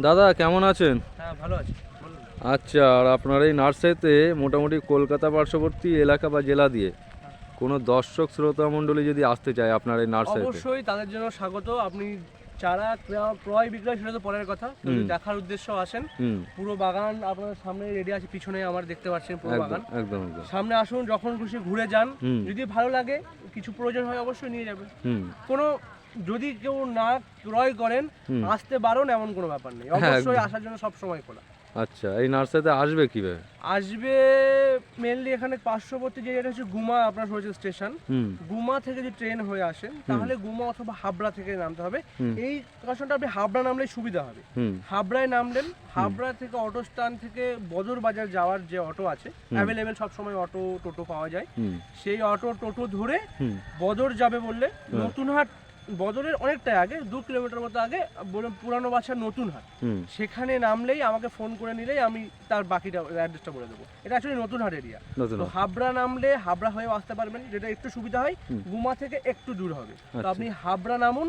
দাদা কেমন আছেন? হ্যাঁ ভালো আছে। আচ্ছা আর আপনার এই নার্সারিতে মোটামুটি কলকাতা পার্শ্ববর্তী এলাকা বা জেলা দিয়ে কোনো দর্শক শ্রোতা মণ্ডলী যদি আসতে চায় আপনার এই নার্সারিতে? অবশ্যই তাদের জন্য স্বাগত। আপনি চারা ক্রয়- ক্রয় বিক্রয় সেটা তো পরের কথা। যদি দেখার উদ্দেশ্য আসেন পুরো বাগান আপনার সামনে রেডি আছে পিছনে আমার দেখতে পাচ্ছেন পুরো বাগান। একদম একদম। সামনে আসুন যখন খুশি ঘুরে যান। যদি ভালো লাগে কিছু প্রয়োজন হয় অবশ্যই নিয়ে যাবেন। কোনো যদি কেউ না ক্রয় করেন আসতে বারণ এমন কোনো ব্যাপার নেই। হ্যাঁ, অবশ্যই আসার জন্য সব সময় খোলা। আচ্ছা এই নার্সারিতে আসবে কীভাবে? আসবে মেনলি এখানে পার্শ্ববর্তী যে এটা হচ্ছে গুমা আপনার হয়েছে স্টেশন। গুমা থেকে যদি ট্রেন হয়ে আসেন তাহলে গুমা অথবা হাবড়া থেকে নামতে হবে। এই কাশনটা আপনি হাবড়া নামলেই সুবিধা হবে। হাবড়ায় নামলেন হাবড়া থেকে অটো স্ট্যান্ড থেকে বদর বাজার যাওয়ার যে অটো আছে অ্যাভেলেবেল সবসময় অটো টোটো পাওয়া যায়। সেই অটো টোটো ধরে বদর যাবে বললে। নতুনহাট বদরের অনেকটাই আগে দু কিলোমিটার মতো আগে পুরানো বাসা নতুন হাট। সেখানে নামলেই আমাকে ফোন করে নিলেই আমি তার বাকিটা অ্যাড্রেসটা বলে দেবো। এটা অ্যাকচুয়ালি নতুন হাট এরিয়া তো হাবড়া নামলে হাবড়া হয়েও আসতে পারবেন। যেটা একটু সুবিধা হয় গুমা থেকে একটু দূর হবে। তো আচ্ছা। আপনি হাবড়া নামুন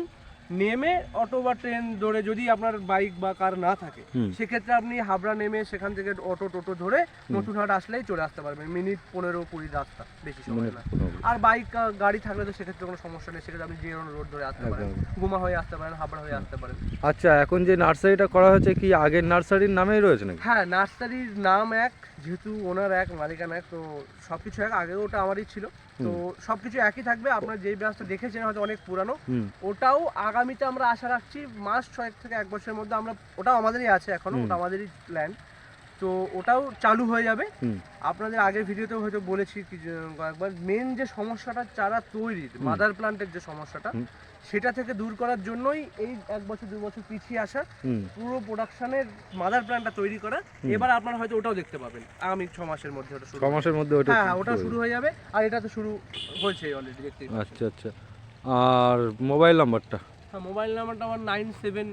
নেমে অটো বা ট্রেন ধরে যদি আপনার বাইক বা কার না থাকে সেক্ষেত্রে আপনি হাবড়া নেমে সেখান থেকে অটো টোটো ধরে নতুন হাট আসলেই চলে আসতে পারবেন। মিনিট পনেরো কুড়ি রাস্তা বেশি সময় না। আর বাইক গাড়ি থাকলে তো সেক্ষেত্রে কোনো সমস্যা নেই সেক্ষেত্রে আপনি যে রোড ধরে আসতে পারেন গুমা হয়ে আসতে পারেন হাবড়া হয়ে আসতে পারেন। আচ্ছা এখন যে নার্সারিটা করা হয়েছে কি আগের নার্সারির নামেই রয়েছে নাকি? হ্যাঁ নার্সারির নাম এক যেহেতু ওনার এক মালিকানা এক তো সবকিছু এক আগেও ওটা আমারই ছিল। তো সবকিছু একই থাকবে আপনার যেই ব্রাঞ্চটা দেখেছেন হয়তো অনেক পুরানো ওটাও আগামীতে আমরা আশা রাখছি মাস ছয়েক থেকে এক বছরের মধ্যে আমরা ওটাও আমাদেরই আছে এখনও ওটা আমাদেরই প্ল্যান তো ওটাও চালু হয়ে যাবে। আপনাদের আগের ভিডিওতেও হয়তো বলেছি কয়েকবার মেন যে সমস্যাটা চারা তৈরির মাদার প্লান্টের যে সমস্যাটা সেটা থেকে দূর করার জন্যই এই এক বছর দু বছর পিছিয়ে আসা পুরো প্রোডাকশনের মাদার প্ল্যান্টটা তৈরি করা। এবার আপনারা হয়তো ওটাও দেখতে পাবেন আগামী ছ মাসের মধ্যে ওটা শুরু মাসের মধ্যে ওটা হ্যাঁ ওটা শুরু হয়ে যাবে আর এটা তো শুরু হয়েছে অলরেডি দেখতে আচ্ছা আচ্ছা। আর মোবাইল নাম্বারটা হ্যাঁ মোবাইল নাম্বারটা আমার nine seven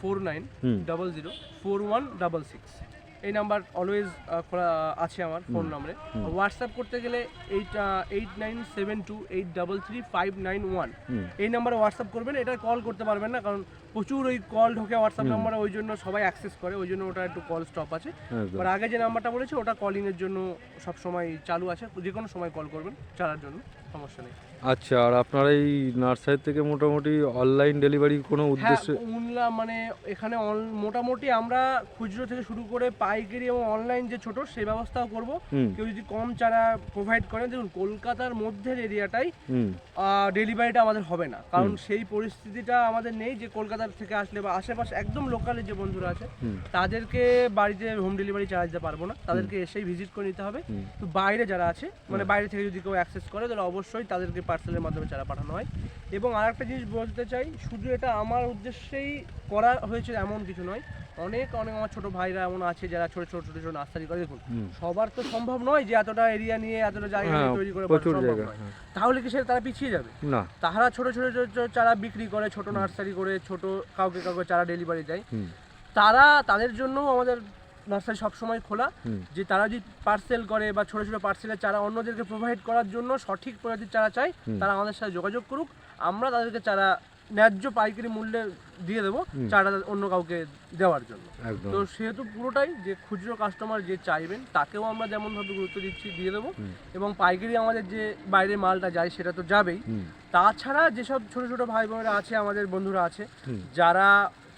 four nine double zero four one double six. এই নাম্বার অলওয়েজ খোলা আছে আমার ফোন নম্বরে। হোয়াটসঅ্যাপ করতে গেলে eight eight nine seven two eight double three five nine one. এই নাম্বারে হোয়াটসঅ্যাপ করবেন এটা কল করতে পারবেন না কারণ প্রচুর ওই কল ঢোকে হোয়াটসঅ্যাপ। নাম্বারে ওই জন্য সবাই অ্যাক্সেস করে ওই জন্য ওটা একটু কল স্টপ আছে। আর আগে যে নাম্বারটা বলেছি ওটা কলিং এর জন্য সব সময় চালু আছে যে কোনো সময় কল করবেন চালার জন্য। সমস্যা নেই। আচ্ছা আর আপনার এই নার্সারি থেকে মোটামুটি অনলাইন ডেলিভারি কোনো হ্যাঁ উদ্দেশ্যে উনলা মানে এখানে মোটামুটি আমরা খুচরো থেকে শুরু করে পাইকারি এবং অনলাইন যে ছোট সেই ব্যবস্থাও করব। কেউ যদি কম চারা প্রোভাইড করেন দেখুন কলকাতার মধ্যের এরিয়াটাই ডেলিভারিটা আমাদের হবে না। কারণ সেই পরিস্থিতিটা আমাদের নেই যে কলকাতার থেকে আসলে বা আশেপাশে একদম লোকালে যে বন্ধুরা আছে তাদেরকে বাড়িতে হোম ডেলিভারি চার্জ দিতে পারব না। তাদেরকে এসেই ভিজিট করে নিতে হবে। তো বাইরে যারা আছে মানে বাইরে থেকে যদি কেউ অ্যাক্সেস করে তাহলে অবশ্যই তাদেরকে পার্সেলের মাধ্যমে চারা পাঠানো হয়। এবং আর একটা জিনিস বলতে চাই শুধু এটা আমার উদ্দেশ্যেই করা হয়েছে এমন কিছু নয়। অনেক অনেক আমার ছোট ভাইরা এমন আছে যারা ছোট ছোট ছোট ছোট নার্সারি করে। দেখুন সবার তো সম্ভব নয় যে এতটা এরিয়া নিয়ে এতটা জায়গা নিয়ে হ্যাঁ তৈরি করে প্রচুর জায়গা। হ্যাঁ। তাহলে কি সেটা তারা পিছিয়ে যাবে? না। তারা ছোট ছোট ছোট ছোট চারা বিক্রি করে ছোট নার্সারি করে ছোট কাউকে কাউকে চারা ডেলিভারি দেয়। তারা তাদের জন্য আমাদের নার্সারি সবসময় খোলা যে তারা যদি পার্সেল করে বা ছোট ছোট পার্সেলের চারা অন্যদেরকে প্রোভাইড করার জন্য সঠিক প্রজাতির চারা চাই। তারা আমাদের সাথে যোগাযোগ করুক। আমরা তাদেরকে চারা ন্যায্য পাইকারি মূল্যে দিয়ে দেবো চারা অন্য কাউকে দেওয়ার জন্য। তো সেহেতু পুরোটাই যে খুচরো কাস্টমার যে চাইবেন তাকেও আমরা যেমনভাবে গুরুত্ব দিচ্ছি দিয়ে দেবো। এবং পাইকারি আমাদের যে বাইরে মালটা যায় সেটা তো যাবেই। তাছাড়া যেসব ছোট ছোট ভাই বোনেরা আছে আমাদের বন্ধুরা আছে যারা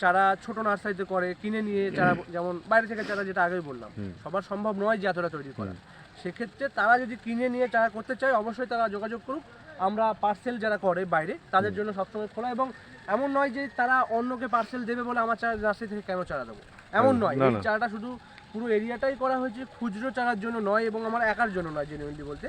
চারা ছোট নার্সারিতে করে কিনে নিয়ে চারা যেমন বাইরে থেকে চারা যেটা আগেই বললাম সবার সম্ভব নয় যে এতটা তৈরি করা। সেক্ষেত্রে তারা যদি কিনে নিয়ে চারা করতে চায় অবশ্যই তারা যোগাযোগ করুক। আমরা পার্সেল যারা করে বাইরে তাদের জন্য সবসময় খোলা এবং এমন নয় যে তারা অন্যকে পার্সেল দেবে বলে আমার চারা নার্সারি থেকে কেন চারা দেবো। এমন নয়। এই চারাটা শুধু পুরো এরিয়াটাই করা হয়েছে খুচরো চারার জন্য নয় এবং আমার একার জন্য নয় জেনুইনলি বলতে।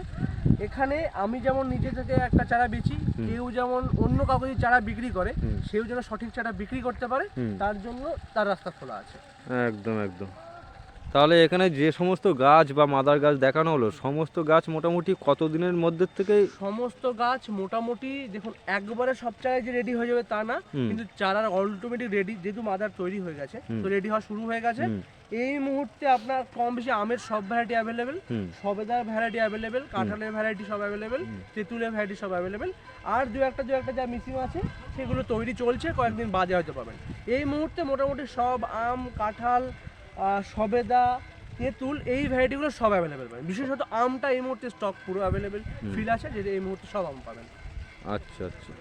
এখানে আমি যেমন নিজে থেকে একটা চারা বেচি কেউ যেমন অন্য কাউকে চারা বিক্রি করে সেও যেন সঠিক চারা বিক্রি করতে পারে তার জন্য তার রাস্তা খোলা আছে। একদম একদম। তাহলে এখানে যে সমস্ত গাছ বা মাদার গাছ দেখানো হলো সমস্ত গাছ মোটামুটি কত দিনের মধ্যে থেকে? সমস্ত গাছ মোটামুটি দেখুন একবারে সব চারাই যে রেডি হয়ে যাবে তা না কিন্তু চারার অটোমেটিক রেডি যেহেতু মাদার তৈরি হয়ে গেছে তো রেডি হওয়া শুরু হয়ে গেছে। এই মুহূর্তে আপনার কম বেশি আমের সব ভ্যারাইটি অ্যাভেলেবেল সবেদার ভ্যারাইটি অ্যাভেলেবেল কাঁঠালের ভ্যারাইটি সব অ্যাভেলেবেল। তেঁতুলের ভ্যারাইটি সব অ্যাভেলেবেল আর দু একটা দু একটা যা মিসিং আছে সেগুলো তৈরি চলছে কয়েকদিন বাদে হয়তো পাবেন। এই মুহূর্তে মোটামুটি সব আম কাঁঠাল সবেদা তেঁতুল এই ভ্যারাইটিগুলো সব অ্যাভেলেবেল পাবেন। বিশেষত আমটা এই মুহূর্তে স্টক পুরো অ্যাভেলেবেল ফিল আছে যেটা এই মুহূর্তে সব আম পাবেন। আচ্ছা আচ্ছা।